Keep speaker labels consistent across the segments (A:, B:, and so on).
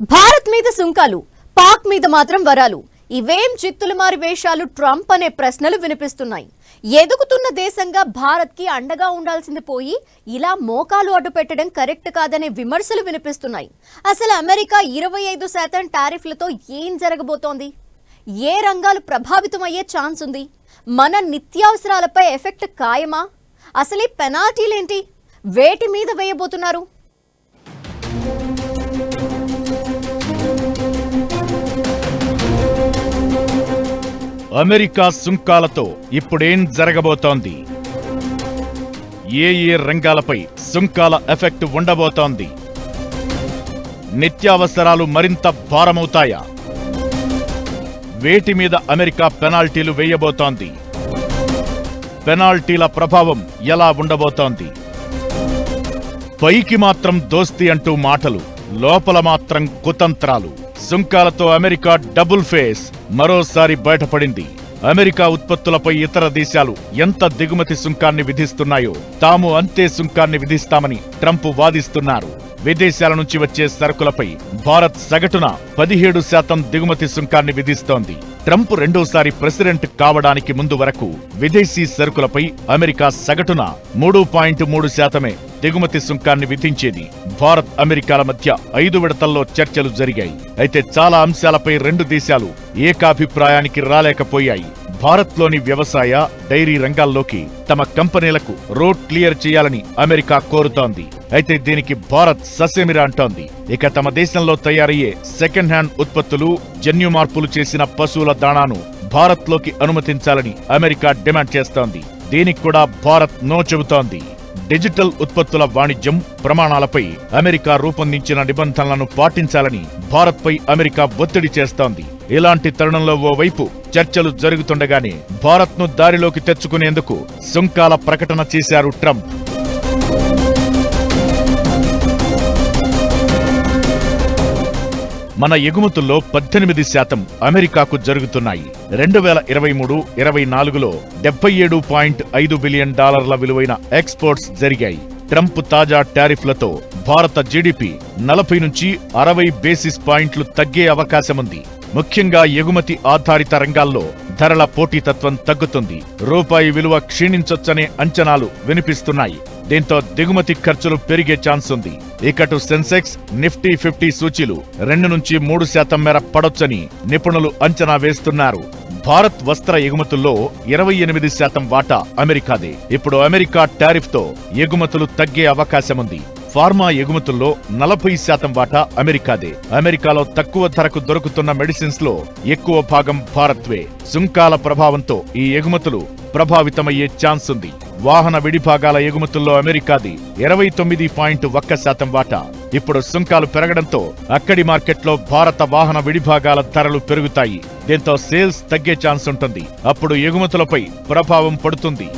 A: భారత్ మీద సుంకాలు పాక్ మీద మాత్రం వరాలు. ఇవేం చిత్తులు మారి వేషాలు ట్రంప్ అనే ప్రశ్నలు వినిపిస్తున్నాయి. ఎదుగుతున్న దేశంగా భారత్కి అండగా ఉండాల్సింది పోయి ఇలా మోకాలు అడ్డు పెట్టడం కరెక్ట్ కాదనే విమర్శలు వినిపిస్తున్నాయి. అసలు అమెరికా ఇరవై ఐదు శాతం టారిఫ్లతో ఏం జరగబోతోంది? ఏ రంగాలు ప్రభావితమయ్యే ఛాన్స్ ఉంది? మన నిత్యావసరాలపై ఎఫెక్ట్ ఖాయమా? అసలు పెనాల్టీలేంటి? వేటి మీద వేయబోతున్నారు?
B: అమెరికా సుంకాలతో ఇప్పుడేం జరగబోతోంది? ఏ ఏ రంగాలపై సుంకాల ఎఫెక్ట్ ఉండబోతోంది? నిత్యావసరాలు మరింత భారమవుతాయా? వేటి మీద అమెరికా పెనాల్టీలు వేయబోతోంది? పెనాల్టీల ప్రభావం ఎలా ఉండబోతోంది? పైకి మాత్రం దోస్తి అంటూ మాటలు లోపల మాత్రం కుతంత్రాలు. సుంకాలతో అమెరికా డబుల్ ఫేస్ మరోసారి బయటపడింది. అమెరికా ఉత్పత్తులపై ఇతర దేశాలు ఎంత దిగుమతి సుంకాన్ని విధిస్తున్నాయో తాము అంతే సుంకాన్ని విధిస్తామని ట్రంప్ వాదిస్తున్నారు. విదేశాల నుంచి వచ్చే సరుకులపై భారత్ సగటున పదిహేడు శాతం దిగుమతి సుంకాన్ని విధిస్తోంది. ట్రంప్ రెండోసారి ప్రెసిడెంట్ కావడానికి ముందు వరకు విదేశీ సరుకులపై అమెరికా సగటున మూడు పాయింట్ మూడు శాతమే దిగుమతి సుంకాన్ని విధించేది భారత్ అమెరికాల మధ్య ఐదు విడతల్లో చర్చలు జరిగాయి. అయితే చాలా అంశాలపై రెండు దేశాలు ఏకాభిప్రాయానికి రాలేకపోయాయి. భారత్లోని వ్యవసాయ డైరీ రంగాల్లోకి తమ కంపెనీలకు రోడ్ క్లియర్ చేయాలని అమెరికా కోరుతోంది. అయితే దీనికి భారత్ ససేమిరా అంటోంది. ఇక తమ దేశంలో తయారయ్యే సెకండ్ హ్యాండ్ ఉత్పత్తులు జన్యు మార్పులు చేసిన పశువుల దాణాను భారత్లోకి అనుమతించాలని అమెరికా డిమాండ్ చేస్తోంది. దీనికి కూడా భారత్ నో చెబుతోంది. డిజిటల్ ఉత్పత్తుల వాణిజ్యం ప్రమాణాలపై అమెరికా రూపొందించిన నిబంధనలను పాటించాలని భారత్పై అమెరికా ఒత్తిడి చేస్తోంది. ఇలాంటి తరుణంలో ఓవైపు చర్చలు జరుగుతుండగానే భారత్ను దారిలోకి తెచ్చుకునేందుకు సుంకాల ప్రకటన చేశారు ట్రంప్. మన ఎగుమతుల్లో పద్దెనిమిది శాతం అమెరికాకు జరుగుతున్నాయి. రెండు వేల ఇరవై మూడు ఇరవై నాలుగులో డెబ్బై ఏడు పాయింట్ ఐదు బిలియన్ డాలర్ల విలువైన ఎక్స్పోర్ట్స్ జరిగాయి. ట్రంప్ తాజా టారిఫ్లతో భారత జీడిపి నలభై నుంచి అరవై బేసిస్ పాయింట్లు తగ్గే అవకాశముంది. ముఖ్యంగా ఎగుమతి ఆధారిత రంగాల్లో ధరల పోటీతత్వం తగ్గుతుంది. రూపాయి విలువ క్షీణించొచ్చనే అంచనాలు వినిపిస్తున్నాయి. దీంతో దిగుమతి ఖర్చులు పెరిగే ఛాన్స్ ఉంది ఇకటు సెన్సెక్స్ నిఫ్టీ ఫిఫ్టీ సూచీలు రెండు నుంచి మూడు శాతం మేర పడొచ్చని నిపుణులు అంచనా వేస్తున్నారు. భారత్ వస్త్ర ఎగుమతుల్లో ఇరవై ఎనిమిది శాతం వాటా అమెరికాదే. ఇప్పుడు అమెరికా టారిఫ్తో ఎగుమతులు తగ్గే అవకాశముంది. ఫార్మా ఎగుమతుల్లో నలభై శాతం వాటా అమెరికాదే. అమెరికాలో తక్కువ ధరకు దొరుకుతున్న మెడిసిన్స్లో ఎక్కువ భాగం భారత్వే. సుంకాల ప్రభావంతో ఈ ఎగుమతులు ప్రభావితమయ్యే ఛాన్స్ ఉంది వాహన విడిభాగాల ఎగుమతుల్లో అమెరికాది ఇరవై తొమ్మిది పాయింట్ ఒక్క శాతం వాటా. ఇప్పుడు సుంకాలు పెరగడంతో అక్కడి మార్కెట్లో భారత వాహన విడిభాగాల ధరలు పెరుగుతాయి. దీంతో సేల్స్ తగ్గే ఛాన్స్ ఉంటుంది. అప్పుడు ఎగుమతులపై ప్రభావం పడుతుంది.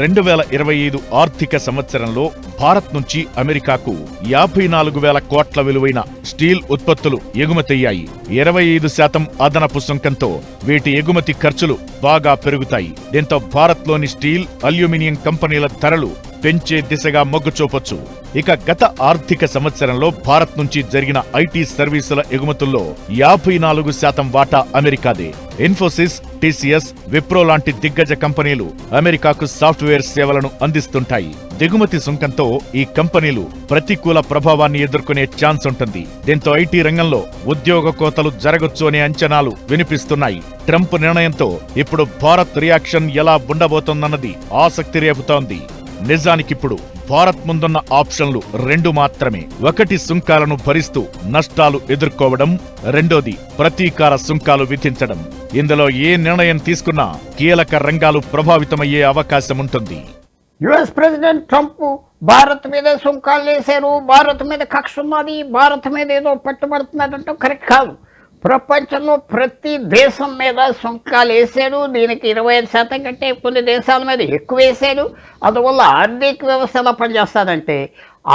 B: రెండు వేల ఇరవై ఐదు ఆర్థిక సంవత్సరంలో భారత్ నుంచి అమెరికాకు యాభై నాలుగు వేల కోట్ల విలువైన స్టీల్ ఉత్పత్తులు ఎగుమతయ్యాయి. ఇరవై ఐదు శాతం అదనపు సుంకంతో వీటి ఎగుమతి ఖర్చులు బాగా పెరుగుతాయి. దీంతో భారత్లోని స్టీల్ అల్యూమినియం కంపెనీల ధరలు పెంచే దిశగా మొగ్గు చూపొచ్చు. ఇక గత ఆర్థిక సంవత్సరంలో భారత్ నుంచి జరిగిన ఐటీ సర్వీసుల ఎగుమతుల్లో యాభై నాలుగు శాతం వాటా అమెరికాదే. ఇన్ఫోసిస్ టీసీఎస్ విప్రో లాంటి దిగ్గజ కంపెనీలు అమెరికాకు సాఫ్ట్వేర్ సేవలను అందిస్తుంటాయి. దిగుమతి సుంకంతో ఈ కంపెనీలు ప్రతికూల ప్రభావాన్ని ఎదుర్కొనే ఛాన్స్ ఉంటుంది. దీంతో ఐటీ రంగంలో ఉద్యోగ కోతలు జరగొచ్చు అనే అంచనాలు వినిపిస్తున్నాయి. ట్రంప్ నిర్ణయంతో ఇప్పుడు భారత్ రియాక్షన్ ఎలా ఉండబోతోందన్నది ఆసక్తి రేపుతోంది. నిజానికిప్పుడు భారత్ ముందున్న ఆప్షన్లు రెండు మాత్రమే. ఒకటి సుంకాలను భరిస్తూ నష్టాలు ఎదుర్కోవడం రెండోది ప్రతీకార సుంకాలు విధించడం. ఇందులో ఏ నిర్ణయం తీసుకున్నా కీలక రంగాలు ప్రభావితమయ్యే అవకాశం ఉంటుంది.
C: యుఎస్ ప్రెసిడెంట్ ట్రంప్ భారత్ మీద సుంకాలు వేశారు భారత్ మీద కక్ష ఉన్నది భారత్ మీద ఏదో పట్టుబడుతున్నదంటే కరెక్ట్ కాదు. ప్రపంచంలో ప్రతి దేశం మీద సుంకాలు వేసాడు దీనికి ఇరవై ఐదు శాతం కంటే కొన్ని దేశాల మీద ఎక్కువ వేసాడు అందువల్ల ఆర్థిక వ్యవస్థ ఎలా పనిచేస్తుందంటే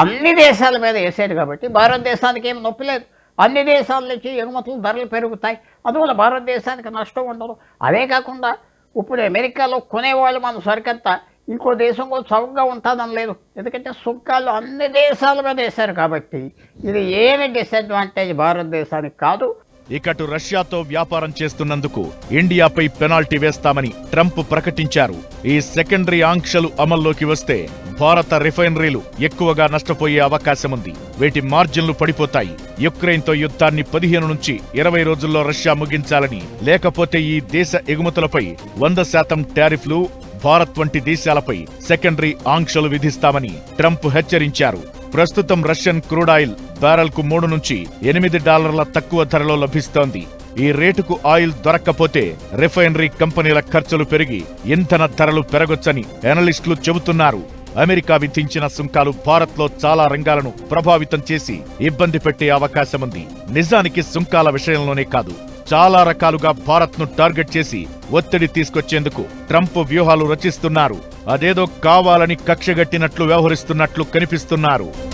C: అన్ని దేశాల మీద వేసాడు కాబట్టి భారతదేశానికి ఏం నొప్పి లేదు. అన్ని దేశాల నుంచి ఎగుమతులు ధరలు పెరుగుతాయి. అందువల్ల భారతదేశానికి నష్టం ఉండదు. అదే కాకుండా ఇప్పుడు అమెరికాలో కొనేవాళ్ళు మన సరికంతా. ఇంకో దేశం కూడా చౌకగా ఉంటుందని లేదు. ఎందుకంటే సుంకాలు అన్ని దేశాల మీద వేశారు కాబట్టి ఇది ఏమి డిసడ్వాంటేజ్ భారతదేశానికి కాదు.
B: ఇకటు రష్యాతో వ్యాపారం చేస్తున్నందుకు ఇండియాపై పెనాల్టీ వేస్తామని ట్రంప్ ప్రకటించారు. ఈ సెకండరీ ఆంక్షలు అమల్లోకి వస్తే భారత రిఫైనరీలు ఎక్కువగా నష్టపోయే అవకాశముంది. వీటి మార్జిన్లు పడిపోతాయి. యుక్రెయిన్తో యుద్ధాన్ని పదిహేను నుంచి ఇరవై రోజుల్లో రష్యా ముగించాలని లేకపోతే ఈ దేశ ఎగుమతులపై వంద శాతం టారిఫ్లు భారత్ వంటి దేశాలపై సెకండరీ ఆంక్షలు విధిస్తామని ట్రంప్ హెచ్చరించారు. ప్రస్తుతం రష్యన్ క్రూడ్ ఆయిల్ మూడు నుంచి ఎనిమిది డాలర్ల తక్కువ ధరలో లభిస్తోంది. ఈ రేటుకు ఆయిల్ దొరక్కపోతే రిఫైనరీ కంపెనీల ఖర్చులు పెరిగి ఇంధన ధరలు పెరగొచ్చని ఎనలిస్టులు చెబుతున్నారు. అమెరికా విధించిన సుంకాలు భారత్లో చాలా రంగాలను ప్రభావితం చేసి ఇబ్బంది పెట్టే అవకాశముంది. నిజానికి సుంకాల విషయంలోనే కాదు. చాలా రకాలుగా భారత్ను టార్గెట్ చేసి ఒత్తిడి తీసుకొచ్చేందుకు ట్రంప్ వ్యూహాలు రచిస్తున్నారు. అదేదో కావాలని కక్షగట్టినట్లు వ్యవహరిస్తున్నట్లు కనిపిస్తున్నారు.